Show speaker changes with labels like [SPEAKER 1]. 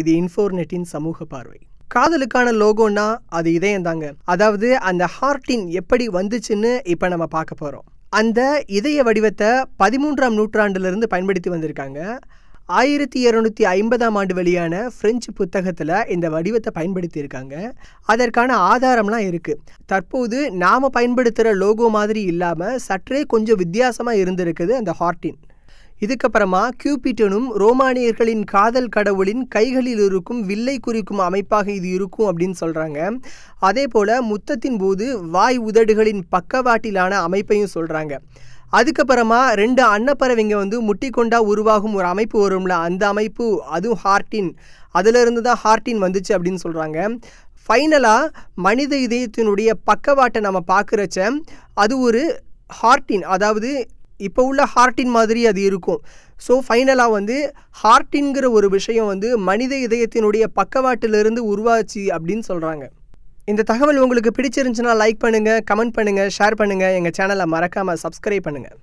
[SPEAKER 1] இது இன்ஃபோர்நெட்டின் சமூக பார்வை. காதலுக்கான லோகோன்னா அது இதயம் தாங்க. அதாவது அந்த ஹார்ட்டின் எப்படி வந்துச்சுன்னு இப்போ நம்ம பார்க்க போகிறோம் அந்த இதய வடிவத்தை பதிமூன்றாம் நூற்றாண்டிலிருந்து பயன்படுத்தி வந்திருக்காங்க. ஆயிரத்தி இரநூத்தி ஐம்பதாம் ஆண்டு வெளியான பிரெஞ்சு புத்தகத்தில் இந்த வடிவத்தை பயன்படுத்தியிருக்காங்க. அதற்கான ஆதாரம்லாம் இருக்குது தற்போது நாம் பயன்படுத்துகிற லோகோ மாதிரி இல்லாமல் சற்றே கொஞ்சம் வித்தியாசமாக இருந்திருக்குது அந்த ஹார்ட்டின் இதுக்கப்புறமா கியூபிட்டனும் ரோமானியர்களின் காதல் கடவுளின் கைகளில் இருக்கும் வில்லை குறிக்கும் அமைப்பாக இது இருக்கும் அப்படின்னு சொல்கிறாங்க அதே போல் முத்தத்தின் போது வாய் உதடுகளின் பக்கவாட்டிலான அமைப்பையும் சொல்கிறாங்க அதுக்கப்புறமா ரெண்டு அன்னப்பறவைங்க வந்து முட்டிக்கொண்டா உருவாகும் ஒரு அமைப்பு வரும்ல அந்த அமைப்பு அதுவும் ஹார்ட்டின் அதிலிருந்து தான் ஹார்ட்டின் வந்துச்சு அப்படின்னு சொல்கிறாங்க ஃபைனலாக மனித இதயத்தினுடைய பக்கவாட்டை நம்ம பார்க்குறச்ச அது ஒரு ஹார்ட்டின் அதாவது இப்போ உள்ள ஹார்ட்டின் மாதிரி அது இருக்கும். ஸோ ஃபைனலாக வந்து ஹார்ட்டின்கிற ஒரு விஷயம் வந்து மனித இதயத்தினுடைய பக்கவாட்டிலிருந்து உருவாச்சு அப்படின்னு சொல்கிறாங்க இந்த தகவல் உங்களுக்கு பிடிச்சிருந்துச்சுன்னா லைக் பண்ணுங்கள் கமெண்ட் பண்ணுங்கள் ஷேர் பண்ணுங்கள் எங்கள் சேனலை மறக்காமல் சப்ஸ்கிரைப் பண்ணுங்கள்